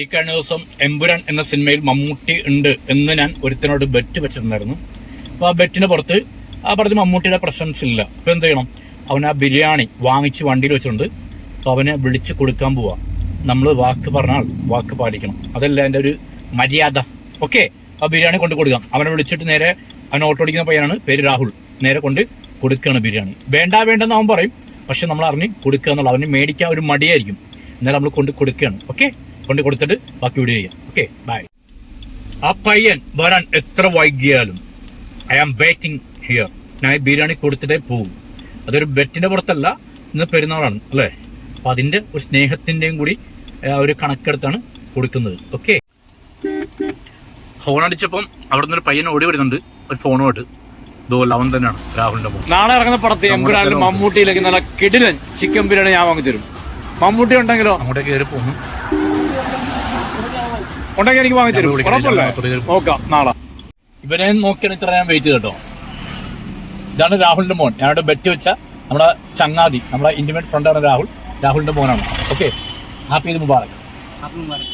ഈ കഴിഞ്ഞ ദിവസം എമ്പുരാൻ എന്ന സിനിമയിൽ മമ്മൂട്ടി ഉണ്ട് എന്ന് ഞാൻ ഒരുത്തനോട് ബെറ്റ് വെച്ചിട്ടുണ്ടായിരുന്നു. അപ്പോൾ ആ ബെറ്റിന് പുറത്ത് ആ പറഞ്ഞ മമ്മൂട്ടിയുടെ പ്രസൻസ് ഇല്ല. അപ്പോൾ എന്ത് ചെയ്യണം? അവൻ ആ ബിരിയാണി വാങ്ങിച്ച് വണ്ടിയിൽ വെച്ചിട്ടുണ്ട്. അപ്പോൾ അവനെ വിളിച്ച് കൊടുക്കാൻ പോവാ. നമ്മൾ വാക്ക് പറഞ്ഞാൽ വാക്ക് പാലിക്കണം. അതല്ല എന്റെ ഒരു മര്യാദ. ഓക്കെ? ആ ബിരിയാണി കൊണ്ട് കൊടുക്കാം. അവനെ വിളിച്ചിട്ട് നേരെ അവൻ ഓട്ടോ ഓടിക്കുന്ന പയ്യനാണ്. പേര് രാഹുൽ. നേരെ കൊണ്ട് കൊടുക്കുകയാണ് ബിരിയാണി. വേണ്ട വേണ്ടെന്ന് അവൻ പറയും. പക്ഷെ നമ്മൾ അറിഞ്ഞ് കൊടുക്കുക എന്നുള്ള അവന് മേടിക്കാൻ ഒരു മടിയായിരിക്കും. എന്നാലും നമ്മൾ കൊണ്ട് കൊടുക്കുകയാണ് ഓക്കെ? കൊണ്ട് കൊടുത്തിട്ട് ബാക്കി വീഡിയോ ചെയ്യാം. ഓക്കെ ബൈ ആ പയ്യൻ വരാൻ എത്ര വൈകിയാലും ഐ ആം വെയിറ്റിംഗ് ഹിയർ ഞാൻ ബിരിയാണി കൊടുത്തിട്ടേ പോകും അതൊരു ബെറ്റിന്റെ പുറത്തല്ല ഇന്ന് പെരുന്നാളാണ് അല്ലേ? അപ്പൊ അതിന്റെ ഒരു സ്നേഹത്തിന്റെയും കൂടി ഒരു കണക്കെടുത്താണ് കൊടുക്കുന്നത്. ഓക്കെ ഫോൺ അടിച്ചപ്പം അവിടെ നിന്ന് ഒരു പയ്യൻ ഓടി വരുന്നുണ്ട് ഒരു ഫോണുമായിട്ട്. ലവൻ തന്നെയാണ് രാഹുലിന്റെ ഫോൺ നാളെ ഇറങ്ങുന്ന പടത്തിൽ എമ്പുരാനിലും മമ്മൂട്ടിയിലേക്ക് നല്ല കിടിലൻ ചിക്കൻ ബിരിയാണി ഞാൻ വാങ്ങി തരും മമ്മൂട്ടി ഉണ്ടെങ്കിലോ? അങ്ങോട്ടേക്ക് കയറി പോകുന്നു ഉണ്ടെങ്കിൽ എനിക്ക് വാങ്ങി തരും. നാളെ. ഇവനെ നോക്കിയാണ് ഇത്ര ഞാൻ വെയിറ്റ് കേട്ടോ ഇതാണ് രാഹുലിന്റെ മോൻ. ഞാനോട് ബെറ്റ് വെച്ച നമ്മുടെ ചങ്ങാതി നമ്മുടെ ഇന്റിമേറ്റ് ഫ്രണ്ടാണ് രാഹുൽ. രാഹുലിന്റെ മോനാണ്. Okay happy Mubarak. Happy Mubarak.